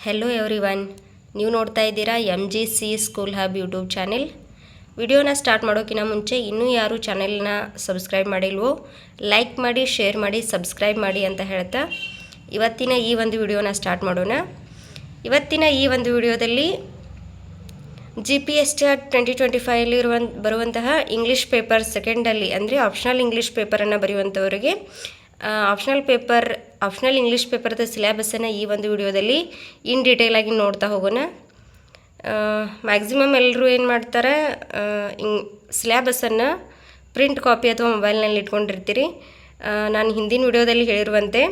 Hello every one ನೀವು ನೋಡ್ತಾ ಇದ್ದೀರಾ M G C school hub YouTube channel ವಿಡಿಯೋನ ಸ್ಟಾರ್ಟ್ ಮಾಡೋಕ್ಕಿಂತ ಮುಂಚೆ ಇನ್ನೂ ಯಾರು ಚಾನೆಲ್ನ ಸಬ್ಸ್ಕ್ರೈಬ್ ಮಾಡಿಲ್ವೋ ಲೈಕ್ ಮಾಡಿ ಶೇರ್ ಮಾಡಿ ಸಬ್ಸ್ಕ್ರೈಬ್ ಮಾಡಿ ಅಂತ ಹೇಳ್ತಾ ಇವತ್ತಿನ ಈ ಒಂದು ವಿಡಿಯೋನ ಸ್ಟಾರ್ಟ್ ಮಾಡೋಣ. ಇವತ್ತಿನ ಈ ಒಂದು ವಿಡಿಯೋದಲ್ಲಿ G P S T R twenty twenty ಫೈವಲ್ಲಿರುವ ಬರುವಂತಹ ಇಂಗ್ಲೀಷ್ ಪೇಪರ್ ಸೆಕೆಂಡಲ್ಲಿ ಅಂದರೆ ಆಪ್ಷನಲ್ ಇಂಗ್ಲೀಷ್ ಪೇಪರನ್ನು ಬರೆಯುವಂಥವರಿಗೆ ಆಪ್ಷನಲ್ ಪೇಪರ್ ಆಪ್ಷನಲ್ ಇಂಗ್ಲೀಷ್ ಪೇಪರ್ದ ಸಿಲೆಬಸ್ಸನ್ನು ಈ ಒಂದು ವಿಡಿಯೋದಲ್ಲಿ ಇನ್ ಡೀಟೇಲ್ ಆಗಿ ನೋಡ್ತಾ ಹೋಗೋಣ. ಮ್ಯಾಕ್ಸಿಮಮ್ ಎಲ್ಲರೂ ಏನು ಮಾಡ್ತಾರೆ ಇಂಗ್ ಸಿಲೆಬಸ್ಸನ್ನು ಪ್ರಿಂಟ್ ಕಾಪಿ ಅಥವಾ ಮೊಬೈಲ್ನಲ್ಲಿ ಇಟ್ಕೊಂಡಿರ್ತೀರಿ. ನಾನು ಹಿಂದಿನ ವಿಡಿಯೋದಲ್ಲಿ ಹೇಳಿರುವಂತೆ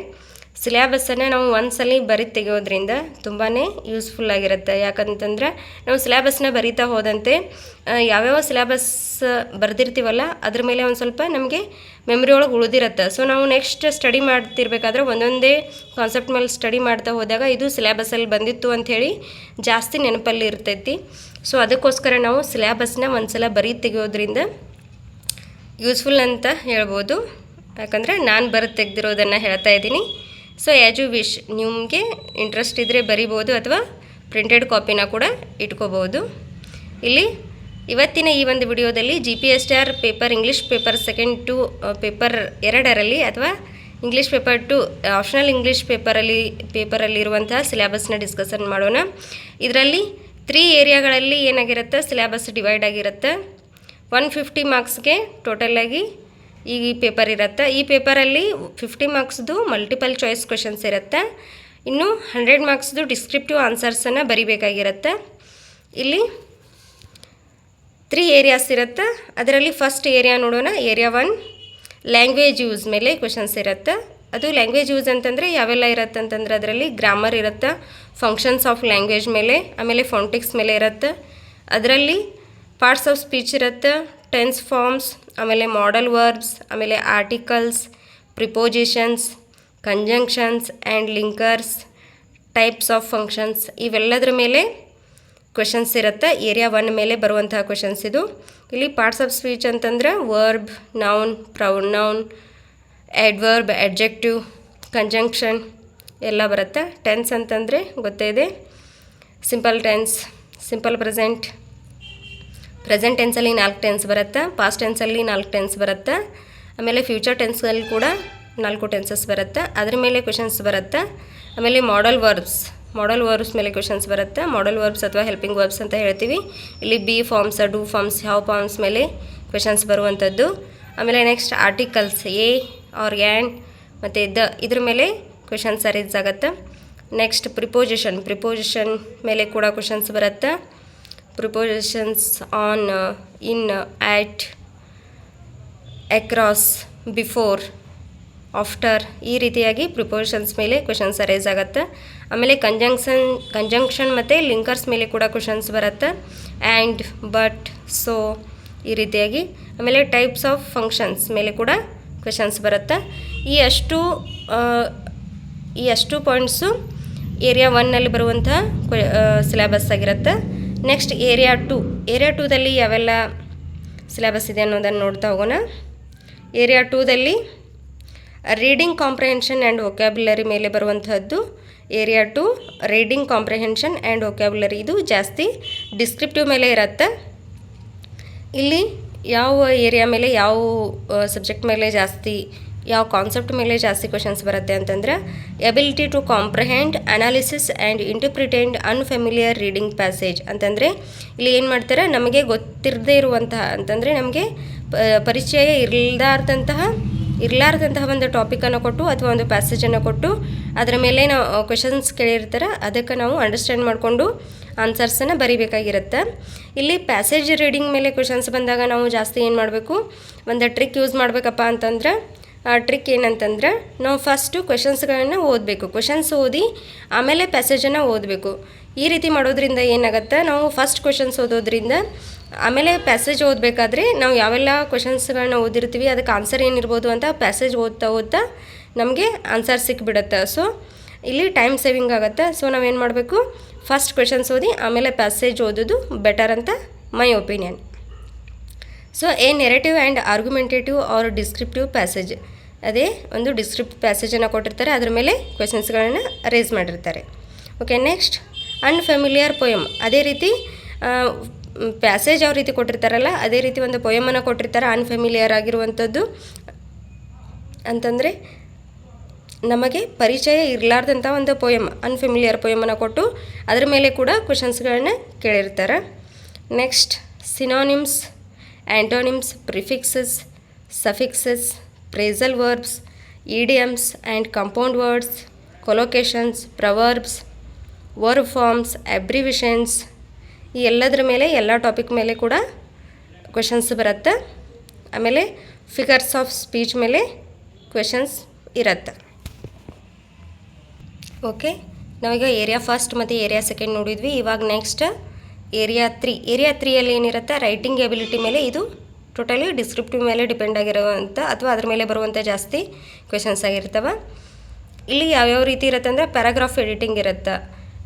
ಸಿಲೆಬಸ್ಸನ್ನು ನಾವು ಒಂದ್ಸಲಿ ಬರೀ ತೆಗೆಯೋದ್ರಿಂದ ತುಂಬಾ ಯೂಸ್ಫುಲ್ ಆಗಿರುತ್ತೆ. ಯಾಕಂತಂದ್ರೆ ನಾವು ಸಿಲೆಬಸ್ನ ಬರಿತಾ ಹೋದಂತೆ ಯಾವ್ಯಾವ ಸಿಲೆಬಸ್ ಬರೆದಿರ್ತೀವಲ್ಲ, ಅದ್ರ ಮೇಲೆ ಒಂದು ಸ್ವಲ್ಪ ನಮಗೆ ಮೆಮ್ರಿ ಒಳಗೆ ಉಳಿದಿರುತ್ತೆ. ಸೊ ನಾವು ನೆಕ್ಸ್ಟ್ ಸ್ಟಡಿ ಮಾಡ್ತಿರ್ಬೇಕಾದ್ರೆ ಒಂದೊಂದೇ ಕಾನ್ಸೆಪ್ಟ್ ಮೇಲೆ ಸ್ಟಡಿ ಮಾಡ್ತಾ ಹೋದಾಗ ಇದು ಸಿಲೆಬಸ್ಸಲ್ಲಿ ಬಂದಿತ್ತು ಅಂಥೇಳಿ ಜಾಸ್ತಿ ನೆನಪಲ್ಲಿ ಇರ್ತೈತಿ. ಸೊ ಅದಕ್ಕೋಸ್ಕರ ನಾವು ಸಿಲೆಬಸ್ನ ಒಂದ್ಸಲ ಬರೀ ತೆಗೆಯೋದ್ರಿಂದ ಯೂಸ್ಫುಲ್ ಅಂತ ಹೇಳ್ಬೋದು. ಯಾಕಂದರೆ ನಾನು ಬರೆದು ತೆಗೆದಿರೋದನ್ನು ಹೇಳ್ತಾ ಇದ್ದೀನಿ. ಸೊ ಆ್ಯಸ್ ಯು ವಿಶ್ ನಿಮಗೆ ಇಂಟ್ರೆಸ್ಟ್ ಇದ್ದರೆ ಬರಿಬೋದು ಅಥವಾ ಪ್ರಿಂಟೆಡ್ ಕಾಪಿನ ಕೂಡ ಇಟ್ಕೋಬೋದು ಇಲ್ಲಿ ಇವತ್ತಿನ ಈ ಒಂದು ವಿಡಿಯೋದಲ್ಲಿ G P S T R paper English paper second two paper ಎರಡರಲ್ಲಿ ಅಥವಾ English paper two optional English ಪೇಪರಲ್ಲಿ ಪೇಪರಲ್ಲಿರುವಂತಹ ಸಿಲೆಬಸ್ನ ಡಿಸ್ಕಷನ್ ಮಾಡೋಣ. ಇದರಲ್ಲಿ ತ್ರೀ ಏರಿಯಾಗಳಲ್ಲಿ ಏನಾಗಿರುತ್ತೆ? ಸಿಲೆಬಸ್ ಡಿವೈಡ್ ಆಗಿರುತ್ತೆ. ಒನ್ ಫಿಫ್ಟಿ ಮಾರ್ಕ್ಸ್ಗೆ ಟೋಟಲಾಗಿ ಈ ಪೇಪರ್ ಇರುತ್ತೆ. ಈ ಪೇಪರಲ್ಲಿ ಫಿಫ್ಟಿ ಮಾರ್ಕ್ಸ್ದು ಮಲ್ಟಿಪಲ್ ಚಾಯ್ಸ್ ಕ್ವೆಶನ್ಸ್ ಇರುತ್ತೆ. ಇನ್ನು ಹಂಡ್ರೆಡ್ ಮಾರ್ಕ್ಸ್ದು ಡಿಸ್ಕ್ರಿಪ್ಟಿವ್ ಆನ್ಸರ್ಸನ್ನು ಬರಿಬೇಕಾಗಿರುತ್ತೆ. ಇಲ್ಲಿ ತ್ರೀ ಏರಿಯಾಸ್ ಇರುತ್ತೆ. ಅದರಲ್ಲಿ ಫಸ್ಟ್ ಏರಿಯಾ ನೋಡೋಣ. ಏರಿಯಾ ಒನ್ ಲ್ಯಾಂಗ್ವೇಜ್ ಯೂಸ್ ಮೇಲೆ ಕ್ವೆಶನ್ಸ್ ಇರುತ್ತೆ. ಅದು ಲ್ಯಾಂಗ್ವೇಜ್ ಯೂಸ್ ಅಂತಂದರೆ ಯಾವೆಲ್ಲ ಇರುತ್ತೆ ಅಂತಂದ್ರೆ ಅದರಲ್ಲಿ ಗ್ರಾಮರ್ ಇರುತ್ತೆ ಫಂಕ್ಷನ್ಸ್ ಆಫ್ ಲ್ಯಾಂಗ್ವೇಜ್ ಮೇಲೆ, ಆಮೇಲೆ ಫೌಂಟಿಕ್ಸ್ ಮೇಲೆ ಇರುತ್ತೆ. ಅದರಲ್ಲಿ ಪಾರ್ಟ್ಸ್ ಆಫ್ ಸ್ಪೀಚ್ ಇರುತ್ತೆ. ಟೆನ್ಸ್ ಫಾರ್ಮ್ಸ್ ಆಮೇಲೆ ಮಾಡಲ್ ವರ್ಬ್ಸ್ ಆಮೇಲೆ articles prepositions conjunctions and linkers types of functions ಇವೆಲ್ಲದರ ಮೇಲೆ ಕ್ವೆಶನ್ಸ್ ಇರುತ್ತೆ. ಏರಿಯಾ ಒನ್ ಮೇಲೆ ಬರುವಂತಹ ಕ್ವೆಶನ್ಸ್ ಇದು. ಇಲ್ಲಿ ಪಾರ್ಟ್ಸ್ ಆಫ್ ಸ್ಪೀಚ್ ಅಂತಂದ್ರೆ verb noun pronoun noun adverb adjective conjunction ಎಲ್ಲ ಬರುತ್ತೆ. ಟೆನ್ಸ್ ಅಂತಂದರೆ ಗೊತ್ತೇ ಇದೆ. Simple tense simple present present ಟೆನ್ಸಲ್ಲಿ ನಾಲ್ಕು ಟೆನ್ಸ್ ಬರುತ್ತೆ, ಪಾಸ್ಟ್ ಟೆನ್ಸಲ್ಲಿ ನಾಲ್ಕು ಟೆನ್ಸ್ ಬರುತ್ತೆ, ಆಮೇಲೆ ಫ್ಯೂಚರ್ ಟೆನ್ಸಲ್ಲಿ ಕೂಡ ನಾಲ್ಕು ಟೆನ್ಸಸ್ ಬರುತ್ತೆ. ಅದ್ರ ಮೇಲೆ ಕ್ವೆಶನ್ಸ್ ಬರುತ್ತೆ, ಆಮೇಲೆ ಮಾಡಲ್ ವರ್ಬ್ಸ್ ಮಾಡಲ್ ವರ್ಬ್ಸ್ ಮೇಲೆ ಕ್ವೆಶನ್ಸ್ ಬರುತ್ತೆ. ಮಾಡಲ್ ವರ್ಬ್ಸ್ ಅಥವಾ ಹೆಲ್ಪಿಂಗ್ ವರ್ಬ್ಸ್ ಅಂತ ಹೇಳ್ತೀವಿ. ಇಲ್ಲಿ ಬಿ ಫಾರ್ಮ್ಸ್ ಡೂ ಫಾರ್ಮ್ಸ್ ಯಾವ ಫಾರ್ಮ್ಸ್ ಮೇಲೆ ಕ್ವೆಶನ್ಸ್ ಬರುವಂಥದ್ದು. ಆಮೇಲೆ next articles a or and ಮತ್ತು ದ, ಇದ್ರ ಮೇಲೆ ಕ್ವೆಶನ್ಸ್ ಸರೀಸ್ ಆಗುತ್ತೆ. ನೆಕ್ಸ್ಟ್ ಪ್ರಿಪೋಸಿಷನ್ ಪ್ರಿಪೋಸಿಷನ್ ಮೇಲೆ ಕೂಡ ಕ್ವೆಶನ್ಸ್ ಬರುತ್ತೆ. Prepositions in uh, at across before after ಈ ರೀತಿಯಾಗಿ ಪ್ರಿಪೋರ್ಷನ್ಸ್ ಮೇಲೆ ಕ್ವೆಶನ್ಸ್ ಅರೇಸ್ ಆಗುತ್ತೆ. ಆಮೇಲೆ ಕಂಜಂಕ್ಷನ್ ಕಂಜಂಕ್ಷನ್ ಮತ್ತು ಲಿಂಕರ್ಸ್ ಮೇಲೆ ಕೂಡ ಕ್ವೆಶನ್ಸ್ ಬರುತ್ತೆ. ಆ್ಯಂಡ್ ಬಟ್ ಸೊ ಈ ರೀತಿಯಾಗಿ ಆಮೇಲೆ ಟೈಪ್ಸ್ ಆಫ್ ಫಂಕ್ಷನ್ಸ್ ಮೇಲೆ ಕೂಡ ಕ್ವೆಶನ್ಸ್ ಬರುತ್ತೆ. ಈ ಅಷ್ಟು ಈ ಅಷ್ಟು ಪಾಯಿಂಟ್ಸು ಏರಿಯಾ ಒನ್ನಲ್ಲಿ ಬರುವಂತಹ ಸಿಲೆಬಸ್ ಆಗಿರುತ್ತೆ. ನೆಕ್ಸ್ಟ್ ಏರಿಯಾ ಟು ಏರಿಯಾ ಟೂದಲ್ಲಿ ಯಾವೆಲ್ಲ ಸಿಲೆಬಸ್ ಇದೆ ಅನ್ನೋದನ್ನು ನೋಡ್ತಾ ಹೋಗೋಣ. ಏರಿಯಾ ಟೂದಲ್ಲಿ ರೀಡಿಂಗ್ ಕಾಂಪ್ರಿಹೆನ್ಷನ್ ಆ್ಯಂಡ್ ವೊಕ್ಯಾಬ್ಯುಲರಿ ಮೇಲೆ ಬರುವಂಥದ್ದು area two reading comprehension and vocabulary ಇದು ಜಾಸ್ತಿ ಡಿಸ್ಕ್ರಿಪ್ಟಿವ್ ಮೇಲೆ ಇರುತ್ತೆ. ಇಲ್ಲಿ ಯಾವ ಏರಿಯಾ ಮೇಲೆ ಯಾವ ಸಬ್ಜೆಕ್ಟ್ ಮೇಲೆ ಜಾಸ್ತಿ ಯಾವ ಕಾನ್ಸೆಪ್ಟ್ ಮೇಲೆ ಜಾಸ್ತಿ ಕ್ವಶನ್ಸ್ ಬರುತ್ತೆ ಅಂತಂದ್ರೆ ability to comprehend analysis and interpret unfamiliar reading passage ಅಂತಂದರೆ, ಇಲ್ಲಿ ಏನು ಮಾಡ್ತಾರೆ, ನಮಗೆ ಗೊತ್ತಿರದೇ ಇರುವಂತಹ, ಅಂತಂದರೆ ನಮಗೆ ಪರಿಚಯ ಇರಲಾರ್ದಂತಹ ಇರಲಾರ್ದಂತಹ ಒಂದು ಟಾಪಿಕನ್ನು ಕೊಟ್ಟು ಅಥವಾ ಒಂದು ಪ್ಯಾಸೇಜನ್ನು ಕೊಟ್ಟು, ಅದರ ಮೇಲೆ ನಾವು ಕ್ವೆಶನ್ಸ್ ಕೇಳಿರ್ತಾರೆ, ಅದಕ್ಕೆ ನಾವು ಅಂಡರ್ಸ್ಟ್ಯಾಂಡ್ ಮಾಡಿಕೊಂಡು ಆನ್ಸರ್ಸನ್ನು ಬರಿಬೇಕಾಗಿರುತ್ತೆ. ಇಲ್ಲಿ ಪ್ಯಾಸೇಜ್ ರೀಡಿಂಗ್ ಮೇಲೆ ಕ್ವೆಶನ್ಸ್ ಬಂದಾಗ ನಾವು ಜಾಸ್ತಿ ಏನು ಮಾಡಬೇಕು, ಒಂದು ಟ್ರಿಕ್ ಯೂಸ್ ಮಾಡಬೇಕಪ್ಪ ಅಂತಂದ್ರೆ ಟ್ರಿಕ್ ಏನಂತಂದ್ರೆ, ನಾವು ಫಸ್ಟು ಕ್ವೆಶನ್ಸ್ಗಳನ್ನು ಓದಬೇಕು. ಕ್ವೆಶನ್ಸ್ ಓದಿ, ಆಮೇಲೆ ಪ್ಯಾಸೇಜನ್ನು ಓದಬೇಕು. ಈ ರೀತಿ ಮಾಡೋದ್ರಿಂದ ಏನಾಗುತ್ತೆ, ನಾವು ಫಸ್ಟ್ ಕ್ವೆಶನ್ಸ್ ಓದೋದ್ರಿಂದ, ಆಮೇಲೆ ಪ್ಯಾಸೇಜ್ ಓದಬೇಕಾದ್ರೆ, ನಾವು ಯಾವೆಲ್ಲ ಕ್ವೆಶನ್ಸ್ಗಳನ್ನ ಓದಿರ್ತೀವಿ, ಅದಕ್ಕೆ ಆನ್ಸರ್ ಏನಿರ್ಬೋದು ಅಂತ ಪ್ಯಾಸೇಜ್ ಓದ್ತಾ ಓದ್ತಾ ನಮಗೆ ಆನ್ಸರ್ ಸಿಕ್ಬಿಡುತ್ತೆ. ಸೊ ಇಲ್ಲಿ ಟೈಮ್ ಸೇವಿಂಗ್ ಆಗುತ್ತೆ. ಸೊ ನಾವೇನು ಮಾಡಬೇಕು? ಫಸ್ಟ್ ಕ್ವೆಶನ್ಸ್ ಓದಿ, ಆಮೇಲೆ ಪ್ಯಾಸೇಜ್ ಓದೋದು ಬೆಟರ್ ಅಂತ my opinion so a narrative and argumentative or descriptive passage ಅದೇ ಒಂದು ಡಿಸ್ಕ್ರಿಪ್ಟ್ ಪ್ಯಾಸೇಜನ್ನು ಕೊಟ್ಟಿರ್ತಾರೆ. ಅದ್ರ ಮೇಲೆ ಕ್ವೆಶನ್ಸ್ಗಳನ್ನು ರೇಸ್ ಮಾಡಿರ್ತಾರೆ. ಓಕೆ ನೆಕ್ಸ್ಟ್ ಅನ್ಫೆಮಿಲಿಯರ್ ಪೊಯಮ್ ಅದೇ ರೀತಿ ಪ್ಯಾಸೇಜ್ ಯಾವ ರೀತಿ ಕೊಟ್ಟಿರ್ತಾರಲ್ಲ, ಅದೇ ರೀತಿ ಒಂದು ಪೊಯಮನ್ನು ಕೊಟ್ಟಿರ್ತಾರೆ ಅನ್ಫೆಮಿಲಿಯರ್ ಆಗಿರುವಂಥದ್ದು. ಅಂತಂದರೆ, ನಮಗೆ ಪರಿಚಯ ಇರಲಾರ್ದಂಥ ಒಂದು ಪೊಯಮ್ ಅನ್ಫೆಮಿಲಿಯರ್ ಪೊಯಮನ್ನು ಕೊಟ್ಟು ಅದರ ಮೇಲೆ ಕೂಡ ಕ್ವೆಶನ್ಸ್ಗಳನ್ನ ಕೇಳಿರ್ತಾರೆ. Next synonyms antonyms prefixes suffixes phrasal verbs idioms and compound words collocations proverbs verb forms abbreviations ಈ ಎಲ್ಲದರ ಮೇಲೆ, ಎಲ್ಲ ಟಾಪಿಕ್ ಮೇಲೆ ಕೂಡ ಕ್ವೆಶನ್ಸ್ ಬರುತ್ತೆ. ಆಮೇಲೆ ಫಿಗರ್ಸ್ ಆಫ್ ಸ್ಪೀಚ್ ಮೇಲೆ ಕ್ವೆಶನ್ಸ್ ಇರುತ್ತೆ. ಓಕೆ ನಾವೀಗ ಏರಿಯಾ ಫಸ್ಟ್ ಮತ್ತು ಏರಿಯಾ ಸೆಕೆಂಡ್ ನೋಡಿದ್ವಿ. ಇವಾಗ ನೆಕ್ಸ್ಟ್ ಏರಿಯಾ ತ್ರೀ. ಏರಿಯಾ ತ್ರೀಯಲ್ಲಿ ಏನಿರುತ್ತೆ? ರೈಟಿಂಗ್ ಎಬಿಲಿಟಿ ಮೇಲೆ ಇದು ಟೋಟಲಿ ಡಿಸ್ಕ್ರಿಪ್ಟಿವ್ ಮೇಲೆ ಡಿಪೆಂಡ್ ಆಗಿರುವಂಥ ಅಥವಾ ಅದ್ರ ಮೇಲೆ ಬರುವಂಥ ಜಾಸ್ತಿ ಕ್ವೆಶನ್ಸ್ ಆಗಿರ್ತವೆ. ಇಲ್ಲಿ ಯಾವ್ಯಾವ ರೀತಿ ಇರುತ್ತೆ ಅಂದರೆ ಪ್ಯಾರಾಗ್ರಾಫ್ ಎಡಿಟಿಂಗ್ ಇರುತ್ತೆ.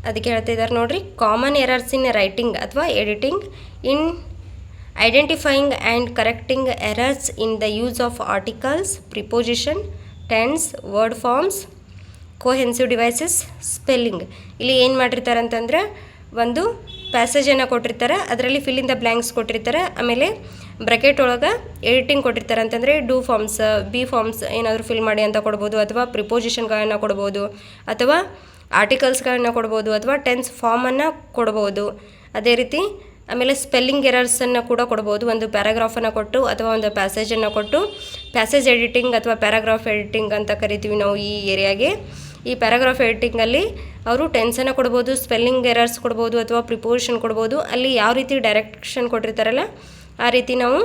ಅದಕ್ಕೆ ಹೇಳ್ತಿದ್ದಾರೆ ನೋಡಿರಿ. ಕಾಮನ್ ಎರರ್ಸ್ ಇನ್ ರೈಟಿಂಗ್ ಅಥವಾ editing in identifying and correcting errors in the use of articles preposition tense word forms cohesive devices spelling ಇಲ್ಲಿ ಏನು ಮಾಡಿರ್ತಾರೆ ಅಂತಂದ್ರೆ ಒಂದು ಪ್ಯಾಸೇಜನ್ನು ಕೊಟ್ಟಿರ್ತಾರೆ, ಅದರಲ್ಲಿ ಫಿಲ್ಲಿಂದ ಬ್ಲ್ಯಾಂಕ್ಸ್ ಕೊಟ್ಟಿರ್ತಾರೆ, ಆಮೇಲೆ ಬ್ರಕೆಟ್ ಒಳಗೆ ಎಡಿಟಿಂಗ್ ಕೊಟ್ಟಿರ್ತಾರೆ ಅಂತಂದರೆ ಡೂ ಫಾರ್ಮ್ಸ್ ಬಿ ಫಾರ್ಮ್ಸ್ ಏನಾದರೂ ಫಿಲ್ ಮಾಡಿ ಅಂತ ಕೊಡ್ಬೋದು, ಅಥವಾ ಪ್ರಿಪೋಸಿಷನ್ಗಳನ್ನು ಕೊಡ್ಬೋದು, ಅಥವಾ ಆರ್ಟಿಕಲ್ಸ್ಗಳನ್ನು ಕೊಡ್ಬೋದು, ಅಥವಾ ಟೆನ್ಸ್ ಫಾರ್ಮನ್ನು ಕೊಡ್ಬೋದು. ಅದೇ ರೀತಿ ಆಮೇಲೆ ಸ್ಪೆಲ್ಲಿಂಗ್ ಎರರ್ಸನ್ನು ಕೂಡ ಕೊಡ್ಬೋದು, ಒಂದು ಪ್ಯಾರಾಗ್ರಾಫನ್ನು ಕೊಟ್ಟು ಅಥವಾ ಒಂದು ಪ್ಯಾಸೇಜನ್ನು ಕೊಟ್ಟು ಪ್ಯಾಸೇಜ್ ಎಡಿಟಿಂಗ್ ಅಥವಾ ಪ್ಯಾರಾಗ್ರಾಫ್ ಎಡಿಟಿಂಗ್ ಅಂತ ಕರಿತೀವಿ ನಾವು ಈ ಏರಿಯಾಗೆ ಈ ಪ್ಯಾರಾಗ್ರಾಫ್ ಎಡಿಟಿಂಗಲ್ಲಿ ಅವರು ಟೆನ್ಸನ್ನು ಕೊಡ್ಬೋದು ಸ್ಪೆಲ್ಲಿಂಗ್ ಎರರ್ಸ್ ಕೊಡ್ಬೋದು ಅಥವಾ ಪ್ರಿಪೋಸಿಷನ್ ಕೊಡ್ಬೋದು, ಅಲ್ಲಿ ಯಾವ ರೀತಿ ಡೈರೆಕ್ಷನ್ ಕೊಟ್ಟಿರ್ತಾರಲ್ಲ, ಆ ರೀತಿ ನಾವು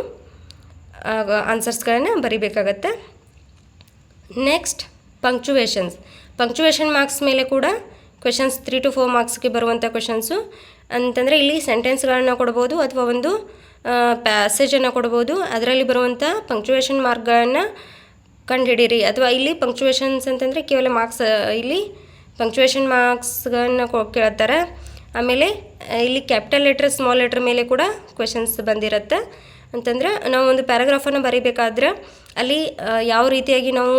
ಆನ್ಸರ್ಸ್ಗಳನ್ನು ಬರಿಬೇಕಾಗತ್ತೆ. ನೆಕ್ಸ್ಟ್ ಪಂಕ್ಚುವೇಷನ್ಸ್ ಪಂಕ್ಚುವೇಷನ್ ಮಾರ್ಕ್ಸ್ ಮೇಲೆ ಕೂಡ ಕ್ವೆಶನ್ಸ್ ತ್ರೀ ಟು ಫೋರ್ ಮಾರ್ಕ್ಸ್ಗೆ ಬರುವಂಥ ಕ್ವೆಶನ್ಸು ಅಂತಂದರೆ ಇಲ್ಲಿ ಸೆಂಟೆನ್ಸ್ಗಳನ್ನ ಕೊಡ್ಬೋದು ಅಥವಾ ಒಂದು ಪ್ಯಾಸೇಜನ್ನು ಕೊಡ್ಬೋದು. ಅದರಲ್ಲಿ ಬರುವಂಥ ಪಂಕ್ಚುವೇಷನ್ ಮಾರ್ಕ್ಗಳನ್ನು ಕಂಡುಹಿಡೀರಿ ಅಥವಾ ಇಲ್ಲಿ ಪಂಕ್ಚುವೇಷನ್ಸ್ ಅಂತಂದರೆ ಕೇವಲ ಮಾರ್ಕ್ಸ್ ಇಲ್ಲಿ ಪಂಕ್ಚುವೇಷನ್ ಮಾರ್ಕ್ಸ್ಗಳನ್ನು ಕೇಳ್ತಾರೆ. ಆಮೇಲೆ ಇಲ್ಲಿ ಕ್ಯಾಪಿಟಲ್ ಲೆಟ್ರ್ ಸ್ಮಾಲ್ ಲೆಟ್ರ್ ಮೇಲೆ ಕೂಡ ಕ್ವೆಶನ್ಸ್ ಬಂದಿರುತ್ತೆ. ಅಂತಂದ್ರೆ ನಾವು ಒಂದು ಪ್ಯಾರಾಗ್ರಾಫನ್ನು ಬರೀಬೇಕಾದ್ರೆ ಅಲ್ಲಿ ಯಾವ ರೀತಿಯಾಗಿ ನಾವು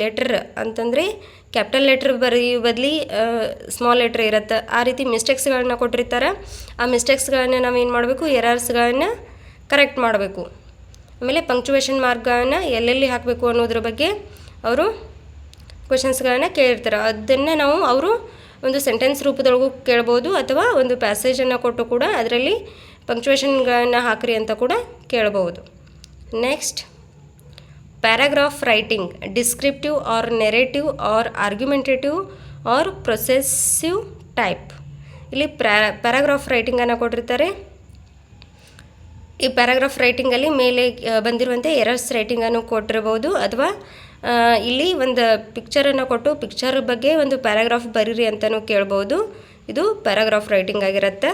ಲೆಟ್ರ್ ಅಂತಂದರೆ ಕ್ಯಾಪಿಟಲ್ ಲೆಟ್ರ್ ಬರೆಯೋ ಬದಲಿ ಸ್ಮಾಲ್ ಲೆಟ್ರ್ ಇರುತ್ತೆ. ಆ ರೀತಿ ಮಿಸ್ಟೇಕ್ಸ್ಗಳನ್ನ ಕೊಟ್ಟಿರ್ತಾರೆ. ಆ ಮಿಸ್ಟೇಕ್ಸ್ಗಳನ್ನ ನಾವು ಏನು ಮಾಡಬೇಕು? ಎರರ್ಸ್ಗಳನ್ನ ಕರೆಕ್ಟ್ ಮಾಡಬೇಕು. ಆಮೇಲೆ ಪಂಕ್ಚುವೇಷನ್ ಮಾರ್ಗನ ಎಲ್ಲೆಲ್ಲಿ ಹಾಕಬೇಕು ಅನ್ನೋದ್ರ ಬಗ್ಗೆ ಅವರು ಕ್ವೆಶನ್ಸ್ಗಳನ್ನ ಕೇಳಿರ್ತಾರೆ. ಅದನ್ನು ನಾವು ಅವರು ಒಂದು ಸೆಂಟೆನ್ಸ್ ರೂಪದೊಳಗೂ ಕೇಳ್ಬೋದು ಅಥವಾ ಒಂದು ಪ್ಯಾಸೇಜನ್ನು ಕೊಟ್ಟು ಕೂಡ ಅದರಲ್ಲಿ ಪಂಕ್ಚುವೇಷನ್ಗಳನ್ನು ಹಾಕ್ರಿ ಅಂತ ಕೂಡ ಕೇಳಬಹುದು next paragraph writing descriptive or narrative or argumentative or processive type ಇಲ್ಲಿ ಪ್ಯಾರಾಗ್ರಾಫ್ ರೈಟಿಂಗನ್ನು ಕೊಟ್ಟಿರ್ತಾರೆ. ಈ ಪ್ಯಾರಾಗ್ರಾಫ್ ರೈಟಿಂಗಲ್ಲಿ ಮೇಲೆ ಬಂದಿರುವಂತೆ ಎರರ್ಸ್ ರೈಟಿಂಗನ್ನು ಕೊಟ್ಟಿರ್ಬೋದು ಅಥವಾ ಇಲ್ಲಿ ಒಂದು ಪಿಕ್ಚರನ್ನು ಕೊಟ್ಟು ಪಿಕ್ಚರ್ ಬಗ್ಗೆ ಒಂದು ಪ್ಯಾರಾಗ್ರಾಫ್ ಬರೀರಿ ಅಂತಲೂ ಕೇಳ್ಬೋದು. ಇದು ಪ್ಯಾರಾಗ್ರಾಫ್ ರೈಟಿಂಗ್ ಆಗಿರುತ್ತೆ.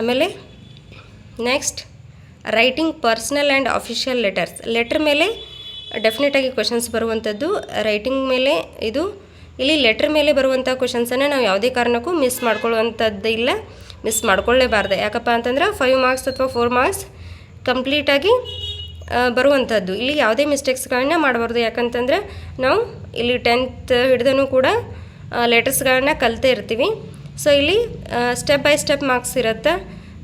ಆಮೇಲೆ, next, writing personal and official letters. Letter ಮೇಲೆ ಡೆಫಿನೆಟಾಗಿ ಕ್ವಶನ್ಸ್ ಬರುವಂಥದ್ದು. ರೈಟಿಂಗ್ ಮೇಲೆ ಇದು, ಇಲ್ಲಿ ಲೆಟ್ರ್ ಮೇಲೆ ಬರುವಂಥ ಕ್ವಶನ್ಸನ್ನು ನಾವು ಯಾವುದೇ ಕಾರಣಕ್ಕೂ ಮಿಸ್ ಮಾಡ್ಕೊಳ್ಳುವಂಥದ್ದು ಇಲ್ಲ ಮಿಸ್ ಮಾಡ್ಕೊಳ್ಳೇಬಾರ್ದು. ಯಾಕಪ್ಪ ಅಂತಂದ್ರೆ ಫೈವ್ ಮಾರ್ಕ್ಸ್ ಅಥವಾ ಫೋರ್ ಮಾರ್ಕ್ಸ್ ಕಂಪ್ಲೀಟಾಗಿ ಬರುವಂಥದ್ದು. ಇಲ್ಲಿ ಯಾವುದೇ ಮಿಸ್ಟೇಕ್ಸ್ಗಳನ್ನ ಮಾಡಬಾರ್ದು. ಯಾಕಂತಂದ್ರೆ ನಾವು ಇಲ್ಲಿ ಟೆಂತ್ ಹಿಡ್ದೂ ಕೂಡ ಲೆಟರ್ಸ್ಗಳನ್ನ ಕಲಿತೇ ಇರ್ತೀವಿ. ಸೊ ಇಲ್ಲಿ ಸ್ಟೆಪ್ ಬೈ ಸ್ಟೆಪ್ ಮಾರ್ಕ್ಸ್ ಇರುತ್ತೆ.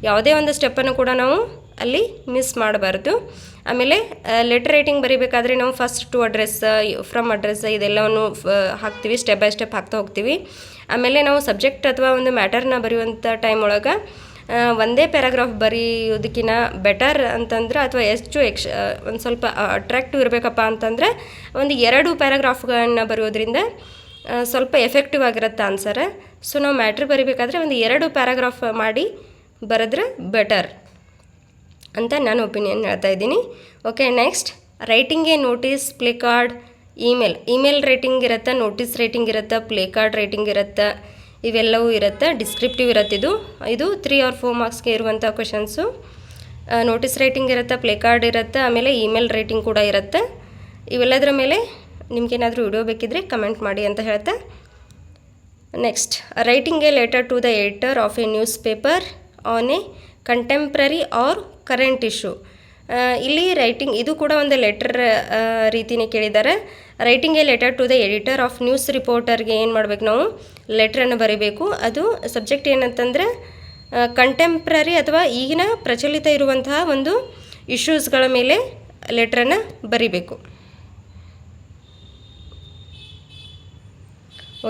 ಯಾವುದೇ ಒಂದು ಸ್ಟೆಪ್ಪನ್ನು ಕೂಡ ನಾವು ಅಲ್ಲಿ ಮಿಸ್ ಮಾಡಬಾರ್ದು. ಆಮೇಲೆ ಲೆಟರ್ ರೈಟಿಂಗ್ ಬರೀಬೇಕಾದ್ರೆ ನಾವು first to address from address ಇದೆಲ್ಲವನ್ನು ಹಾಕ್ತೀವಿ. ಸ್ಟೆಪ್ ಬೈ ಸ್ಟೆಪ್ ಹಾಕ್ತಾ ಹೋಗ್ತೀವಿ. ಆಮೇಲೆ ನಾವು ಸಬ್ಜೆಕ್ಟ್ ಅಥವಾ ಒಂದು ಮ್ಯಾಟರ್ನ ಬರೆಯುವಂಥ ಟೈಮ್ ಒಳಗೆ ಒಂದೇ ಪ್ಯಾರಾಗ್ರಾಫ್ ಬರೆಯೋದಕ್ಕಿನ್ನ ಬೆಟರ್ ಅಂತಂದ್ರೆ ಅಥವಾ ಎಷ್ಟು ಎಕ್ಸ್ ಒಂದು ಸ್ವಲ್ಪ ಅಟ್ರಾಕ್ಟಿವ್ ಇರಬೇಕಪ್ಪ ಅಂತಂದರೆ ಒಂದು ಎರಡು ಪ್ಯಾರಾಗ್ರಾಫ್ಗಳನ್ನ ಬರೆಯೋದ್ರಿಂದ ಸ್ವಲ್ಪ ಎಫೆಕ್ಟಿವ್ ಆಗಿರುತ್ತೆ ಆನ್ಸರ್ ಸೊ ನಾವು ಮ್ಯಾಟ್ರ್ ಬರಿಬೇಕಾದ್ರೆ ಒಂದು ಎರಡು ಪ್ಯಾರಾಗ್ರಾಫ್ ಮಾಡಿ ಬರೆದ್ರೆ ಬೆಟರ್ ಅಂತ ನಾನು ಒಪಿನಿಯನ್ ಹೇಳ್ತಾ ಇದ್ದೀನಿ. Okay next writing a notice placard email email writing ಇರುತ್ತೆ ನೋಟಿಸ್ ರೇಟಿಂಗ್ ಇರುತ್ತೆ ಪ್ಲೇ ಕಾರ್ಡ್ ರೇಟಿಂಗ್ ಇರುತ್ತೆ, ಇವೆಲ್ಲವೂ ಇರುತ್ತೆ ಡಿಸ್ಕ್ರಿಪ್ಟಿವ್ ಇರುತ್ತೆ ಇದು. ಇದು ತ್ರೀ ಆರ್ ಫೋರ್ ಮಾರ್ಕ್ಸ್ಗೆ ಇರುವಂಥ ಕ್ವೆಶನ್ಸು ನೋಟಿಸ್ ರೈಟಿಂಗ್ ಇರುತ್ತೆ ಪ್ಲೇ ಕಾರ್ಡ್ ಇರುತ್ತೆ, ಆಮೇಲೆ ಇಮೇಲ್ ರೇಟಿಂಗ್ ಕೂಡ ಇರುತ್ತೆ. ಇವೆಲ್ಲದರ ಮೇಲೆ ನಿಮಗೇನಾದರೂ ವಿಡಿಯೋ ಬೇಕಿದ್ರೆ ಕಮೆಂಟ್ ಮಾಡಿ ಅಂತ ಹೇಳ್ತಾ. Next writing a letter to the editor of a newspaper on a contemporary or current issue ಇಲ್ಲಿ ರೈಟಿಂಗ್ ಇದು ಕೂಡ ಒಂದು ಲೆಟರ್ ರೀತಿನೇ ಕೇಳಿದ್ದಾರೆ. Writing a letter to the editor of news ರಿಪೋರ್ಟರ್ಗೆ ಏನು ಮಾಡಬೇಕು ನಾವು? ಲೆಟ್ರನ್ನು ಬರೀಬೇಕು. ಅದು ಸಬ್ಜೆಕ್ಟ್ ಏನಂತಂದರೆ ಕಂಟೆಂಪ್ರರಿ ಅಥವಾ ಈಗಿನ ಪ್ರಚಲಿತ ಇರುವಂತಹ ಒಂದು ಇಶ್ಯೂಸ್ಗಳ ಮೇಲೆ ಲೆಟ್ರನ್ನು ಬರಿಬೇಕು.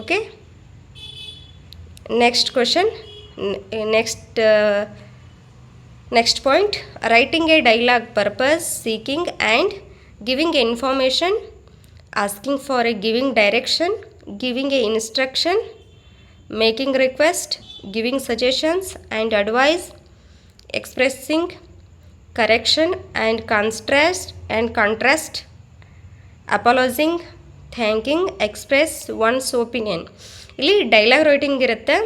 Okay next question next next point writing a dialogue purpose seeking and giving a information asking for a giving direction giving a instruction making request giving suggestions and advice expressing correction and constrast and contrast apologising thanking express one's opinion ಇಲ್ಲಿ dialogue writing ಇರುತ್ತೆ.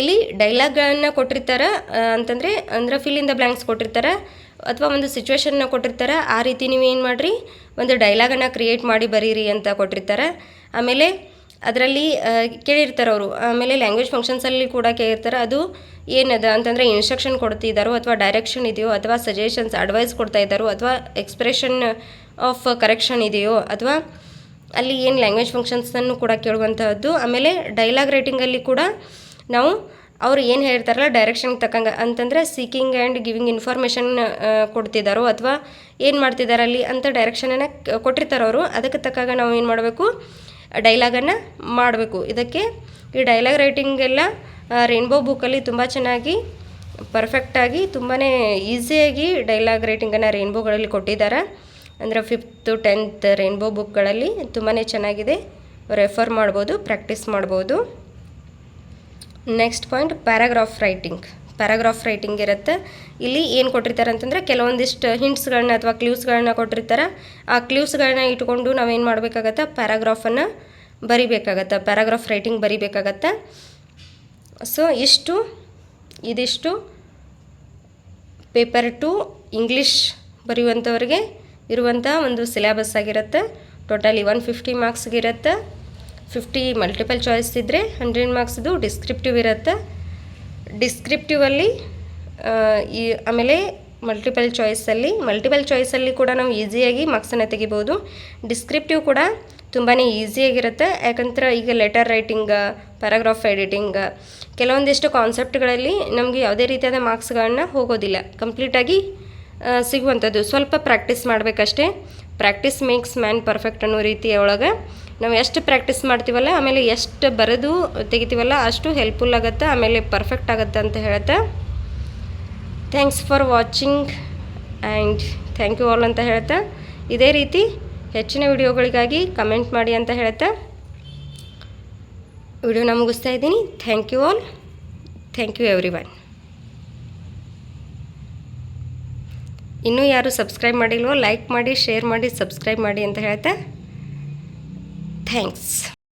ಇಲ್ಲಿ ಡೈಲಾಗ್ಗಳನ್ನು ಕೊಟ್ಟಿರ್ತಾರೆ ಅಂತಂದರೆ ಅಂದ್ರೆ the blanks ಕೊಟ್ಟಿರ್ತಾರೆ, ಅಥವಾ ಒಂದು ಸಿಚುವೇಶನ್ನ ಕೊಟ್ಟಿರ್ತಾರೆ, ಆ ರೀತಿ ನೀವು ಏನು ಮಾಡಿರಿ, ಒಂದು ಡೈಲಾಗನ್ನು ಕ್ರಿಯೇಟ್ ಮಾಡಿ ಬರೀರಿ ಅಂತ ಕೊಟ್ಟಿರ್ತಾರೆ. ಆಮೇಲೆ ಅದರಲ್ಲಿ ಕೇಳಿರ್ತಾರೆ ಅವರು, ಆಮೇಲೆ ಲ್ಯಾಂಗ್ವೇಜ್ ಫಂಕ್ಷನ್ಸಲ್ಲಿ ಕೂಡ ಕೇಳಿರ್ತಾರೆ, ಅದು ಏನದ ಅಂತಂದರೆ ಇನ್ಸ್ಟ್ರಕ್ಷನ್ ಕೊಡ್ತಿದ್ದಾರೋ ಅಥವಾ ಡೈರೆಕ್ಷನ್ ಇದೆಯೋ ಅಥವಾ ಸಜೆಷನ್ಸ್ ಅಡ್ವೈಸ್ ಕೊಡ್ತಾ ಇದ್ದಾರೋ ಅಥವಾ ಎಕ್ಸ್ಪ್ರೆಷನ್ ಆಫ್ ಕರೆಕ್ಷನ್ ಇದೆಯೋ ಅಥವಾ ಅಲ್ಲಿ ಏನು ಲ್ಯಾಂಗ್ವೇಜ್ ಫಂಕ್ಷನ್ಸನ್ನು ಕೂಡ ಕೇಳುವಂಥದ್ದು ಆಮೇಲೆ ಡೈಲಾಗ್ ರೈಟಿಂಗಲ್ಲಿ ಕೂಡ ನಾವು ಅವ್ರು ಏನು ಹೇಳ್ತಾರಲ್ಲ ಡೈರೆಕ್ಷನ್ಗೆ ತಕ್ಕಂಗೆ, ಅಂತಂದರೆ ಸೀಕಿಂಗ್ ಆ್ಯಂಡ್ ಗಿವಿಂಗ್ ಇನ್ಫಾರ್ಮೇಷನ್ ಕೊಡ್ತಿದ್ದಾರೋ ಅಥವಾ ಏನು ಮಾಡ್ತಿದ್ದಾರೆ ಅಲ್ಲಿ ಅಂತ ಡೈರೆಕ್ಷನನ್ನು ಕೊಟ್ಟಿರ್ತಾರೆ ಅವರು, ಅದಕ್ಕೆ ತಕ್ಕಾಗ ನಾವು ಏನು ಮಾಡಬೇಕು ಡೈಲಾಗನ್ನು ಮಾಡಬೇಕು. ಇದಕ್ಕೆ ಈ ಡೈಲಾಗ್ ರೈಟಿಂಗ್ ಎಲ್ಲ ರೈನ್ಬೋ ಬುಕ್ಕಲ್ಲಿ ತುಂಬ ಚೆನ್ನಾಗಿ ಪರ್ಫೆಕ್ಟಾಗಿ ತುಂಬಾ ಈಸಿಯಾಗಿ ಡೈಲಾಗ್ ರೈಟಿಂಗನ್ನು ರೈನ್ಬೋಗಳಲ್ಲಿ ಕೊಟ್ಟಿದ್ದಾರೆ ಅಂದರೆ ಫಿಫ್ತು ಟೆಂತ್ ರೈನ್ಬೋ ಬುಕ್ಗಳಲ್ಲಿ ತುಂಬಾ ಚೆನ್ನಾಗಿದೆ ರೆಫರ್ ಮಾಡ್ಬೋದು ಪ್ರಾಕ್ಟೀಸ್ ಮಾಡ್ಬೋದು. Next point paragraph writing paragraph writing ಇರುತ್ತೆ. ಇಲ್ಲಿ ಏನು ಕೊಟ್ಟಿರ್ತಾರೆ ಅಂತಂದರೆ ಕೆಲವೊಂದಿಷ್ಟು ಹಿಂಟ್ಸ್ಗಳನ್ನ ಅಥವಾ ಕ್ಲೂಸ್ಗಳನ್ನ ಕೊಟ್ಟಿರ್ತಾರೆ. ಆ ಕ್ಲೂಸ್ಗಳನ್ನ ಇಟ್ಕೊಂಡು ನಾವೇನು ಮಾಡಬೇಕಾಗತ್ತೆ? ಪ್ಯಾರಾಗ್ರಾಫನ್ನು ಬರಿಬೇಕಾಗತ್ತೆ. ಪ್ಯಾರಾಗ್ರಾಫ್ ರೈಟಿಂಗ್ ಬರಿಬೇಕಾಗತ್ತೆ. ಸೊ ಇಷ್ಟು, ಇದಿಷ್ಟು. ಪೇಪರ್ ಟು ಇಂಗ್ಲೀಷ್ ಬರೆಯುವಂಥವ್ರಿಗೆ ಇರುವಂಥ ಒಂದು ಸಿಲೆಬಸ್ ಆಗಿರುತ್ತೆ. ಟೋಟಲಿ ಒನ್ ಫಿಫ್ಟಿ ಮಾರ್ಕ್ಸ್ಗಿರುತ್ತೆ ಫಿಫ್ಟಿ ಮಲ್ಟಿಪಲ್ ಚಾಯ್ಸ್ ಇದ್ದರೆ ಹಂಡ್ರೆಡ್ ಮಾರ್ಕ್ಸ್ದು ಡಿಸ್ಕ್ರಿಪ್ಟಿವ್ ಇರುತ್ತೆ. ಡಿಸ್ಕ್ರಿಪ್ಟಿವಲ್ಲಿ ಈ, ಆಮೇಲೆ ಮಲ್ಟಿಪಲ್ ಚಾಯ್ಸಲ್ಲಿ ಮಲ್ಟಿಪಲ್ ಚಾಯ್ಸಲ್ಲಿ ಕೂಡ ನಾವು ಈಸಿಯಾಗಿ ಮಾರ್ಕ್ಸನ್ನು ತೆಗಿಬೋದು. ಡಿಸ್ಕ್ರಿಪ್ಟಿವ್ ಕೂಡ ತುಂಬಾ ಈಸಿಯಾಗಿರುತ್ತೆ ಯಾಕಂದ್ರೆ ಈಗ ಲೆಟರ್ ರೈಟಿಂಗ್ ಪ್ಯಾರಾಗ್ರಾಫ್ ಎಡಿಟಿಂಗ ಕೆಲವೊಂದಿಷ್ಟು ಕಾನ್ಸೆಪ್ಟ್ಗಳಲ್ಲಿ ನಮಗೆ ಯಾವುದೇ ರೀತಿಯಾದ ಮಾರ್ಕ್ಸ್ಗಳನ್ನ ಹೋಗೋದಿಲ್ಲ. ಕಂಪ್ಲೀಟಾಗಿ ಸಿಗುವಂಥದ್ದು ಸ್ವಲ್ಪ ಪ್ರಾಕ್ಟೀಸ್ ಮಾಡಬೇಕಷ್ಟೇ. ಪ್ರಾಕ್ಟೀಸ್ ಮೇಕ್ಸ್ ಮ್ಯಾನ್ ಪರ್ಫೆಕ್ಟ್ ಅನ್ನೋ ರೀತಿಯ ಒಳಗೆ ನಾವು ಎಷ್ಟು ಪ್ರಾಕ್ಟೀಸ್ ಮಾಡ್ತೀವಲ್ಲ, ಆಮೇಲೆ ಎಷ್ಟು ಬರೆದು ತೆಗಿತೀವಲ್ಲ, ಅಷ್ಟು ಹೆಲ್ಪ್ಫುಲ್ ಆಗುತ್ತೆ, ಆಮೇಲೆ ಪರ್ಫೆಕ್ಟ್ ಆಗುತ್ತೆ ಅಂತ ಹೇಳುತ್ತೆ. Thanks for watching and thank you all ಅಂತ ಹೇಳುತ್ತೆ. ಇದೇ ರೀತಿ ಹೆಚ್ಚಿನ ವಿಡಿಯೋಗಳಿಗಾಗಿ ಕಮೆಂಟ್ ಮಾಡಿ ಅಂತ ಹೇಳ್ತಾ ವಿಡಿಯೋನ ಮುಗಿಸ್ತಾ ಇದ್ದೀನಿ. Thank you all thank you everyone ಇನ್ನೂ ಯಾರು ಸಬ್ಸ್ಕ್ರೈಬ್ ಮಾಡಿಲ್ವೋ ಲೈಕ್ ಮಾಡಿ ಶೇರ್ ಮಾಡಿ ಸಬ್ಸ್ಕ್ರೈಬ್ ಮಾಡಿ ಅಂತ ಹೇಳ್ತಾ ಥ್ಯಾಂಕ್ಸ್